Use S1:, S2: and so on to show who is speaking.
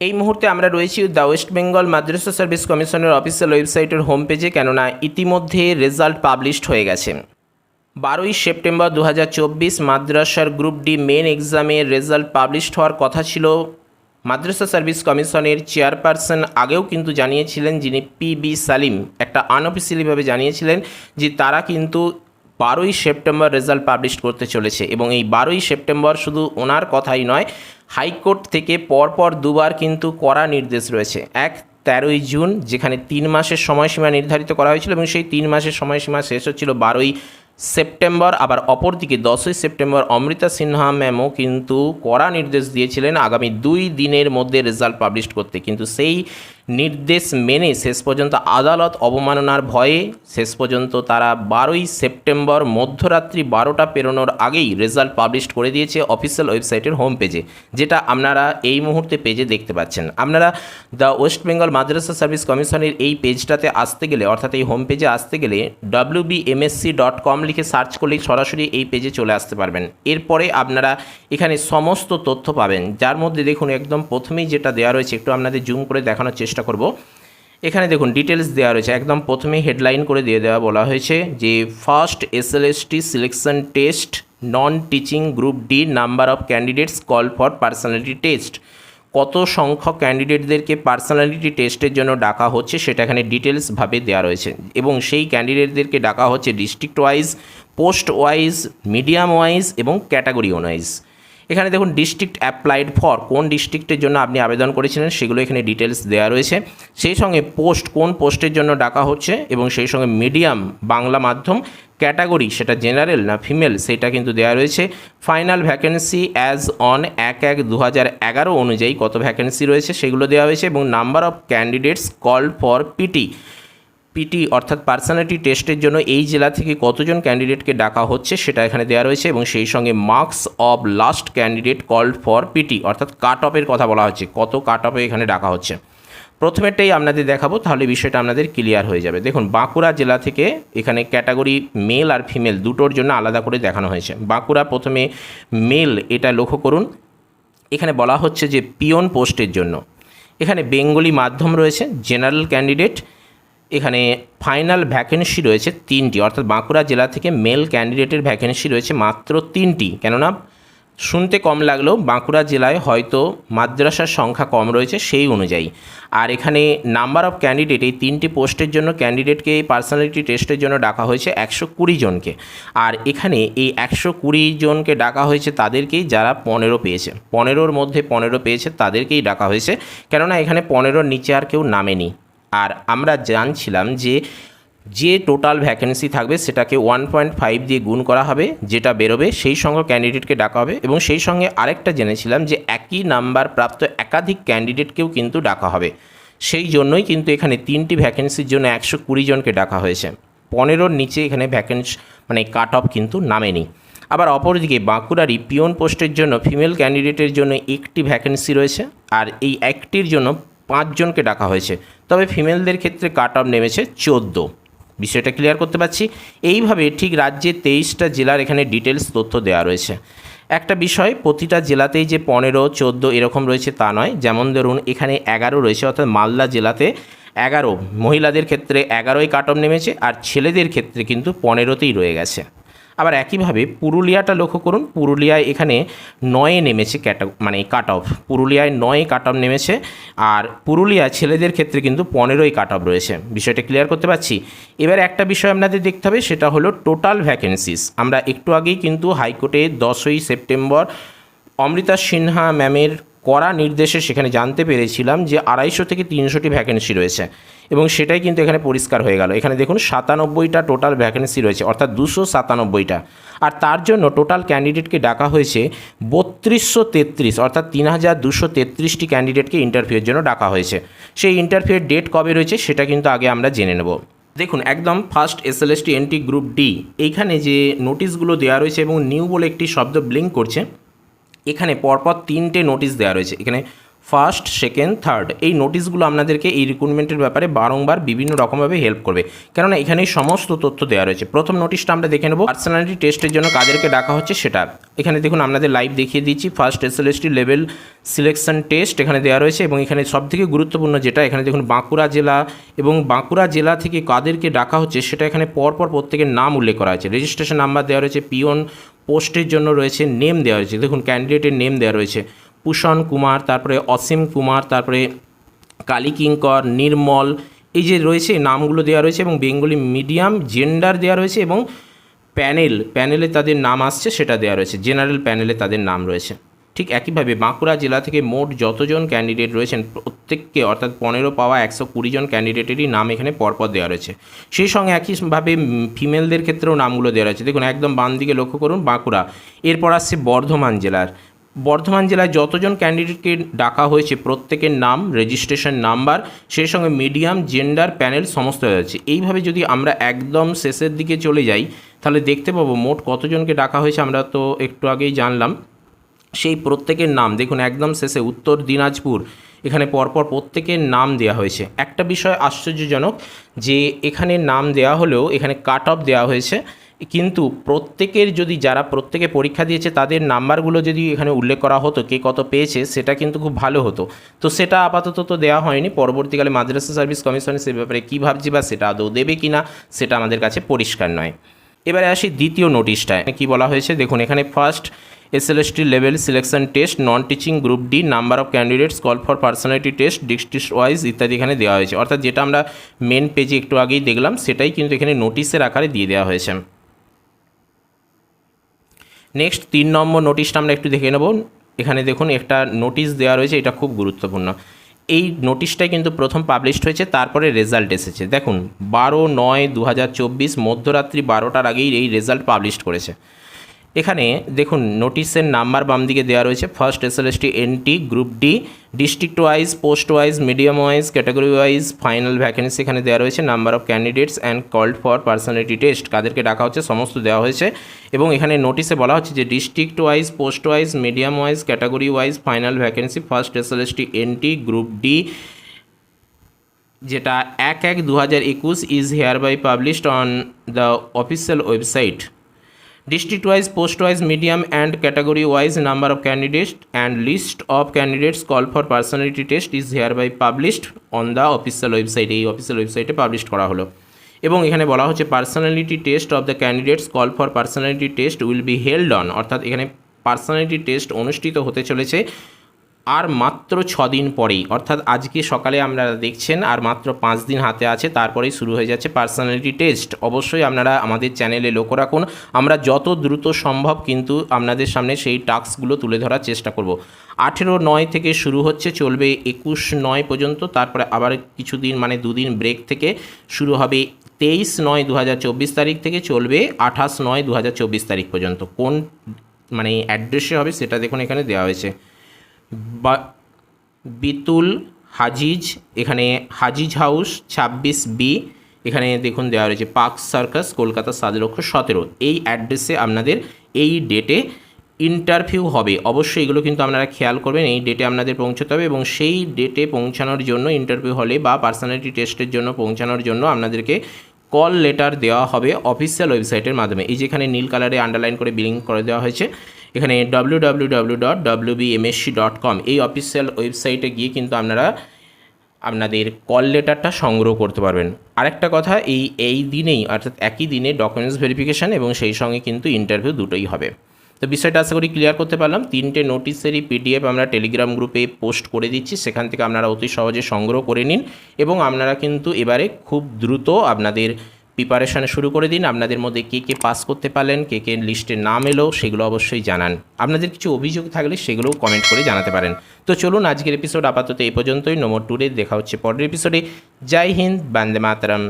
S1: এই মুহূর্তে আমরা রয়েছি the West Bengal Madrasah service কমিশনের অফিসিয়াল ওয়েবসাইটের হোম পেজে, কেননা ইতিমধ্যে রেজাল্ট পাবলিশড হয়ে গেছে। বারোই সেপ্টেম্বর দু হাজার চব্বিশ মাদ্রাসার গ্রুপ ডি মেন এক্সামের রেজাল্ট পাবলিশড হওয়ার কথা ছিল। মাদ্রাসা সার্ভিস কমিশনের চেয়ারপারসন আগেও কিন্তু জানিয়েছিলেন, যিনি পি বি সালিম, একটা আনঅফিসিয়ালিভাবে জানিয়েছিলেন যে তারা কিন্তু বারোই সেপ্টেম্বর রেজাল্ট পাবলিশ করতে চলেছে এবং এই বারোই সেপ্টেম্বর শুধু ওনার কথাই নয়, হাইকোর্ট থেকে পরপর দুবার কিন্তু কড়া নির্দেশ রয়েছে। এক, তেরোই জুন, যেখানে তিন মাসের সময়সীমা নির্ধারিত করা হয়েছিল এবং সেই তিন মাসের সময়সীমা শেষ হচ্ছিল বারোই সেপ্টেম্বর। আবার অপরদিকে দশই সেপ্টেম্বর অমৃতা সিনহা ম্যামও কিন্তু কড়া নির্দেশ দিয়েছিলেন আগামী দুই দিনের মধ্যে রেজাল্ট পাবলিশ করতে। কিন্তু সেই নির্দেশ মেনে শেষ পর্যন্ত আদালত অবমাননার ভয়ে শেষ পর্যন্ত তারা বারোই সেপ্টেম্বর মধ্যরাত্রি বারোটা পেরোনোর আগেই রেজাল্ট পাবলিশ করে দিয়েছে অফিসিয়াল ওয়েবসাইটের হোম পেজে, যেটা আপনারা এই মুহূর্তে পেজে দেখতে পাচ্ছেন। আপনারা the West Bengal Madrasah service কমিশনের এই পেজটাতে আসতে গেলে, অর্থাৎ এই হোম পেজে আসতে গেলে ডাব্লিউ ডট কম লিখে সার্চ করলেই সরাসরি এই পেজে চলে আসতে পারবেন। এরপরে আপনারা এখানে সমস্ত তথ্য পাবেন। যার মধ্যে দেখুন, একদম প্রথমেই যেটা দেওয়া রয়েছে, একটু আপনাদের জুম করে দেখানোর চেষ্টা করব। এখানে দেখুন ডিটেলস দেওয়া রয়েছে। একদম প্রথমেই হেডলাইন করে দিয়ে দেওয়া বলা হয়েছে যে first SLST selection test non teaching group D number of candidates call for personality test কত সংখ্যক ক্যান্ডিডেটদেরকে পার্সোনালিটি টেস্টের জন্য ডাকা হচ্ছে সেটা এখানে ডিটেলসভাবে দেওয়া রয়েছে। এবং সেই ক্যান্ডিডেটদেরকে ডাকা হচ্ছে district wise post wise medium wise এবং ক্যাটাগরি ওয়াইজ এখানে দেখুন ডিস্ট্রিক্ট অ্যাপ্লাইড ফর কোন ডিস্ট্রিক্টের জন্য আপনি আবেদন করেছিলেন সেগুলো এখানে ডিটেলস দেওয়া রয়েছে। সেই সঙ্গে পোস্ট কোন পোস্টের জন্য ডাকা হচ্ছে এবং সেই সঙ্গে মিডিয়াম বাংলা মাধ্যম ক্যাটাগরি সেটা জেনারেল না ফিমেল সেটা কিন্তু দেওয়া রয়েছে। ফাইনাল ভ্যাকেন্সি অ্যাজ অন এক এক দু এগারো অনুযায়ী কত ভ্যাকেন্সি রয়েছে সেগুলো দেওয়া হয়েছে এবং number of candidates call for PT PT অর্থাৎ পার্সোনালিটি টেস্টের জন্য এই জেলা থেকে কতজন ক্যান্ডিডেটকে ডাকা হচ্ছে সেটা এখানে দেওয়া রয়েছে এবং সেই সঙ্গে marks of last candidate called for PT অর্থাৎ কাট অফের কথা বলা হচ্ছে। কত কাট অফে এখানে ডাকা হচ্ছে? প্রথমেরটাই আপনাদের দেখাবো, তাহলে বিষয়টা আপনাদের ক্লিয়ার হয়ে যাবে। দেখুন, বাঁকুড়া জেলা থেকে এখানে ক্যাটাগরি মেল আর ফিমেল দুটোর জন্য আলাদা করে দেখানো হয়েছে। বাঁকুড়া প্রথমে মেল এটা লক্ষ্য করুন। এখানে বলা হচ্ছে যে পিয়ন পোস্টের জন্য। এখানে বেঙ্গলি মাধ্যম রয়েছে জেনারেল ক্যান্ডিডেট এখানে ফাইনাল ভ্যাকেন্সি রয়েছে তিনটি, অর্থাৎ বাঁকুড়া জেলা থেকে মেল ক্যান্ডিডেটের ভ্যাকেন্সি রয়েছে মাত্র তিনটি। কেননা, শুনতে কম লাগলেও বাঁকুড়া জেলায় হয়তো মাদ্রাসার সংখ্যা কম রয়েছে সেই অনুযায়ী। আর এখানে নাম্বার অফ ক্যান্ডিডেট, এই তিনটি পোস্টের জন্য ক্যান্ডিডেটকে এই পার্সোনালিটি টেস্টের জন্য ডাকা হয়েছে একশো কুড়ি জনকে। আর এখানে এই একশো কুড়ি জনকে ডাকা হয়েছে তাদেরকেই যারা পনেরো পেয়েছে। পনেরোর মধ্যে পনেরো পেয়েছে তাদেরকেই ডাকা হয়েছে। কেননা, এখানে পনেরোর নিচে আর কেউ নামেনি। আর আমরা জানছিলাম যে যে টোটাল ভ্যাকেন্সি থাকবে সেটাকে ওয়ান পয়েন্ট ফাইভ দিয়ে গুণ করা হবে, যেটা বেরোবে, সেই সঙ্গে ক্যান্ডিডেটকে ডাকা হবে এবং সেই সঙ্গে আরেকটা জেনেছিলাম যে একই নাম্বার প্রাপ্ত একাধিক ক্যান্ডিডেটকেও কিন্তু ডাকা হবে। সেই জন্যই কিন্তু এখানে তিনটি ভ্যাকেন্সির জন্য একশো কুড়ি জনকে ডাকা হয়েছে। পনেরোর নিচে এখানে ভ্যাকেন্সি মানে কাট অফ কিন্তু নামেনি। আবার অপরদিকে বাঁকুড়ারই পিয়ন পোস্টের জন্য ফিমেল ক্যান্ডিডেটের জন্য একটি ভ্যাকেন্সি রয়েছে, আর এই একটির জন্য পাঁচজনকে ডাকা হয়েছে। তবে ফিমেলদের ক্ষেত্রে কাট অফ নেমেছে চোদ্দ। বিষয়টা ক্লিয়ার করতে পারছি? এইভাবে ঠিক রাজ্যের তেইশটা জেলার এখানে ডিটেলস তথ্য দেওয়া রয়েছে। একটা বিষয়, প্রতিটা জেলাতেই যে পনেরো, চোদ্দ এরকম রয়েছে তা নয়। যেমন ধরুন, এখানে এগারো রয়েছে, অর্থাৎ মালদা জেলাতে এগারো। মহিলাদের ক্ষেত্রে এগারোই কাট অফ নেমেছে, আর ছেলেদের ক্ষেত্রে কিন্তু পনেরোতেই রয়ে গেছে। আবার একইভাবে পুরুলিয়াটা লক্ষ্য করুন, পুরুলিয়ায় এখানে নয়ে নেমেছে ক্যাটা মানে কাট অফ পুরুলিয়ায় নয়ে কাট অফ নেমেছে আর পুরুলিয়া ছেলেদের ক্ষেত্রে কিন্তু পনেরোই কাট অফ রয়েছে। বিষয়টা ক্লিয়ার করতে পারছি? এবার একটা বিষয় আপনাদের দেখতে হবে, সেটা হলো টোটাল ভ্যাকেন্সিস আমরা একটু আগেই কিন্তু হাইকোর্টে দশই সেপ্টেম্বর অমৃতা সিনহা ম্যামের কড়া নির্দেশে সেখানে জানতে পেরেছিলাম যে আড়াইশো থেকে তিনশোটি ভ্যাকেন্সি রয়েছে। এবং সেটাই কিন্তু এখানে পরিষ্কার হয়ে গেল। এখানে দেখুন, সাতানব্বইটা টোটাল ভ্যাকেন্সি রয়েছে, অর্থাৎ দুশো সাতানব্বইটা। আর তার জন্য টোটাল ক্যান্ডিডেটকে ডাকা হয়েছে বত্রিশশো তেত্রিশ, অর্থাৎ তিন হাজার দুশো তেত্রিশটি ক্যান্ডিডেটকে ইন্টারভিউয়ের জন্য ডাকা হয়েছে। সেই ইন্টারভিউয়ের ডেট কবে রয়েছে সেটা কিন্তু আগে আমরা জেনে নেব। দেখুন, একদম first S SLST NT group D এইখানে যে নোটিশগুলো দেওয়া রয়েছে এবং নিউ বলে একটি শব্দ ব্লিঙ্ক করছে এখানে পরপর তিনটে নোটিশ দেওয়া রয়েছে। এখানে ফার্স্ট সেকেন্ড থার্ড এই নোটিশগুলো আপনাদেরকে এই রিক্রুটমেন্টের ব্যাপারে বারংবার বিভিন্ন রকমভাবে হেল্প করবে। কেননা এখানে সমস্ত তথ্য দেওয়া রয়েছে। প্রথম নোটিশটা আমরা দেখে নেব। পার্সোনালিটি টেস্টের জন্য কাদেরকে ডাকা হচ্ছে সেটা। এখানে দেখুন, আপনাদের লাইভ দেখিয়ে দিচ্ছি। First SLST level selection test এখানে দেওয়া রয়েছে এবং এখানে সবথেকে গুরুত্বপূর্ণ যেটা, এখানে দেখুন, বাঁকুড়া জেলা এবং বাঁকুড়া জেলা থেকে কাদেরকে ডাকা হচ্ছে সেটা এখানে পরপর প্রত্যেকের নাম উল্লেখ করা আছে রেজিস্ট্রেশন নাম্বার দেওয়া রয়েছে পিওন পোস্টের জন্য রয়েছে নেম দেওয়া রয়েছে। দেখুন ক্যান্ডিডেটের নেম দেওয়া রয়েছে। পুষণ কুমার, তারপরে অসীম কুমার, তারপরে কালী কিঙ্কর, নির্মল, এই যে রয়েছে, নামগুলো দেওয়া রয়েছে এবং বেঙ্গলি মিডিয়াম জেন্ডার দেওয়া রয়েছে এবং প্যানেল, প্যানেলে তাদের নাম আসছে, সেটা দেওয়া রয়েছে। জেনারেল প্যানেলে তাদের নাম রয়েছে। ঠিক একইভাবে বাঁকুড়া জেলা থেকে মোট যতজন ক্যান্ডিডেট রয়েছেন, প্রত্যেককে অর্থাৎ পনেরো পাওয়া একশো কুড়ি জন ক্যান্ডিডেটেরই নাম এখানে পরপর দেওয়া রয়েছে। সেই সঙ্গে একইভাবে ফিমেলদের ক্ষেত্রেও নামগুলো দেওয়া রয়েছে। দেখুন, একদম বাম দিকে লক্ষ্য করুন, বাঁকুড়া। এরপর আসছে বর্ধমান জেলার। বর্ধমান জেলায় যতজন ক্যান্ডিডেটকে ডাকা হয়েছে, প্রত্যেকের নাম রেজিস্ট্রেশন নাম্বার সেই সঙ্গে মিডিয়াম জেন্ডার প্যানেল সমস্ত রয়েছে। এইভাবে যদি আমরা একদম শেষের দিকে চলে যাই, তাহলে দেখতে পাবো মোট কতজনকে ডাকা হয়েছে, আমরা তো একটু আগেই জানলাম। সেই প্রত্যেকের নাম, দেখুন একদম শেষে উত্তর দিনাজপুর, এখানে পরপর প্রত্যেকের নাম দেওয়া হয়েছে। একটা বিষয় আশ্চর্যজনক যে এখানে নাম দেওয়া হলেও এখানে কাট অফ দেওয়া হয়েছে, কিন্তু প্রত্যেকের যদি যারা প্রত্যেকে পরীক্ষা দিয়েছে, তাদের নাম্বারগুলো যদি এখানে উল্লেখ করা হতো, কে কত পেয়েছে, সেটা কিন্তু খুব ভালো হতো। তো সেটা আপাতত তো দেওয়া হয়নি, পরবর্তীকালে মাদ্রাসা সার্ভিস কমিশনে সে ব্যাপারে কী ভাবছি বা সেটা আদৌ দেবে কি না সেটা আমাদের কাছে পরিষ্কার নয়। এবারে আসি দ্বিতীয় নোটিশটায় কি বলা হয়েছে? দেখুন, এখানে first SLST level selection test non teaching group D number of candidates call for personality test district wise ইত্যাদি এখানে দেওয়া হয়েছে। অর্থাৎ যেটা আমরা মেন পেজে একটু আগেই দেখলাম, সেটাই কিন্তু এখানে নোটিশের আকারে দিয়ে দেওয়া হয়েছে। নেক্সট তিন নম্বর নোটিশটা আমরা একটু দেখে নেব। এখানে দেখুন, একটা নোটিশ দেওয়া রয়েছে, এটা খুব গুরুত্বপূর্ণ। এই নোটিশটাই কিন্তু প্রথম পাবলিশড হয়েছে, তারপরে রেজাল্ট এসেছে। দেখুন, বারো নয় দু হাজার চব্বিশ মধ্যরাত্রি বারোটার আগেই এই রেজাল্ট পাবলিশ করেছে। এখানে দেখুন নোটিশের নাম্বার বাম দিকে দেওয়া রয়েছে। First SLST NT group D district wise post wise medium wise category wise final vacancy এখানে দেওয়া রয়েছে। Number of candidates and called for personality test কাদেরকে ডাকা হচ্ছে, সমস্ত দেওয়া হয়েছে। এবং এখানে নোটিশে বলা হচ্ছে যে district wise post wise medium wise category wise final vacancy first SLST NT group D যেটা এক এক দু হাজার একুশ is here by published on the official website district wise post wise medium and category wise number of candidates and list of candidates called for personality test is hereby published on the official website এই official website publish করা হলো এবং এখানে বলা হচ্ছে personality test of the candidates call for personality test will be held on অর্থাৎ এখানে personality test অনুষ্ঠিত হতে চলেছে আর মাত্র দিন পরেই, অর্থাৎ আজকে সকালে আপনারা দেখছেন, আর মাত্র পাঁচ দিন হাতে আছে, তারপরেই শুরু হয়ে যাচ্ছে পার্সোনালিটি টেস্ট অবশ্যই আপনারা আমাদের চ্যানেলে লক্ষ্য রাখুন, আমরা যত দ্রুত সম্ভব কিন্তু আপনাদের সামনে সেই টাস্কগুলো তুলে ধরার চেষ্টা করব। আঠেরো নয় থেকে শুরু হচ্ছে, চলবে একুশ নয় পর্যন্ত, তারপরে আবার কিছুদিন মানে দুদিন ব্রেক থেকে শুরু হবে তেইশ নয় দু তারিখ থেকে, চলবে আঠাশ নয় দু তারিখ পর্যন্ত। কোন মানে অ্যাড্রেসে হবে সেটা দেখুন এখানে দেওয়া হয়েছে। বা বিতুল হাজিজ, এখানে হাজিজ হাউস ছাব্বিশ বি, এখানে দেখুন দেওয়া রয়েছে পার্ক সার্কাস, কলকাতা সাত লক্ষ সতেরো। এই অ্যাড্রেসে আপনাদের এই ডেটে ইন্টারভিউ হবে। অবশ্যই এগুলো কিন্তু আপনারা খেয়াল করবেন, এই ডেটে আপনাদের পৌঁছতে হবে এবং সেই ডেটে পৌঁছানোর জন্য ইন্টারভিউ হলে বা পার্সোনালিটি টেস্টের জন্য পৌঁছানোর জন্য আপনাদেরকে কল লেটার দেওয়া হবে অফিসিয়াল ওয়েবসাইটের মাধ্যমে। এই যেখানে নীল কালারে আন্ডারলাইন করে বিলিং করে দেওয়া হয়েছে এখানে W W dot dot com এই অফিসিয়াল ওয়েবসাইটে গিয়ে কিন্তু আপনারা আপনাদের কল লেটারটা সংগ্রহ করতে পারবেন। আরেকটা কথা, এই এই দিনেই, অর্থাৎ একই দিনে ডকুমেন্টস ভেরিফিকেশান এবং সেই সঙ্গে কিন্তু ইন্টারভিউ দুটোই হবে। তো বিষয়টা আশা করি ক্লিয়ার করতে পারলাম। তিনটে নোটিশেরই পিডিএফ আমরা টেলিগ্রাম গ্রুপে পোস্ট করে দিচ্ছি। সেখান থেকে আপনারা অতি সহজে সংগ্রহ করে নিন এবং আপনারা কিন্তু এবারে খুব দ্রুত আপনাদের প্রিপারেশানে শুরু করে দিন। আপনাদের মধ্যে কে কে পাস করতে পারলেন, কে কে লিস্টে নাম এলো, সেগুলো অবশ্যই জানান। আপনাদের কিছু অভিযোগ থাকলে সেগুলোও কমেন্ট করে জানাতে পারেন। তো চলুন, আজকের এপিসোড আপাতত এই পর্যন্তই। নম্বর টুরে দেখা হচ্ছে পরের এপিসোডে জয় হিন্দ, বান্দে মাতারাম।